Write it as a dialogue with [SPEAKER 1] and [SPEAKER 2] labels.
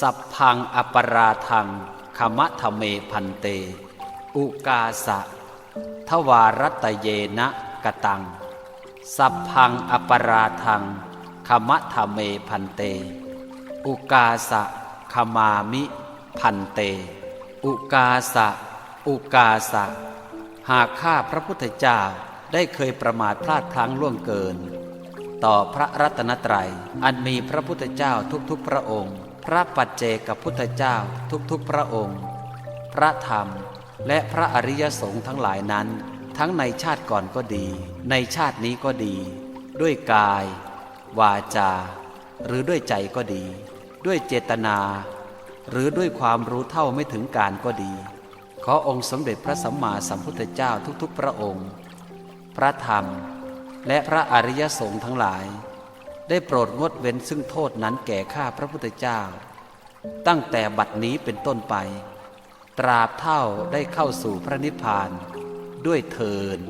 [SPEAKER 1] สัพพังอปราทังขมะทะเมพันเต อุกาสะ ทวารัตเยนะกตัง สัพพังอปราทังขมะทะเมพันเต อุกาสะขมามิพันเต อุกาสะ อุกาสะ หากข้าพระพุทธเจ้าได้เคยประมาทพลาดพลั้งล่วงเกิน ต่อพระรัตนตรัยอันมีพระพุทธเจ้าทุกๆพระองค์ ระปัจเจกพุทธเจ้าทุกๆพระองค์ พระธรรมและพระอริยสงฆ์ทั้งหลายนั้น ทั้งในชาติก่อนก็ดี ในชาตินี้ก็ดี ด้วยกาย วาจา หรือด้วยใจก็ดี ด้วยเจตนา หรือด้วยความรู้เท่าไม่ถึงการก็ดี ขอองค์สมเด็จพระสัมมาสัมพุทธเจ้าทุกๆ พระองค์ พระธรรม และพระอริยสงฆ์ทั้งหลาย ได้โปรดงดเว้นซึ่งโทษนั้นแก่ข้าพระพุทธเจ้า ตั้งแต่บัดนี้เป็นต้นไป ตราบเท่าได้เข้าสู่พระนิพพานด้วยเทิน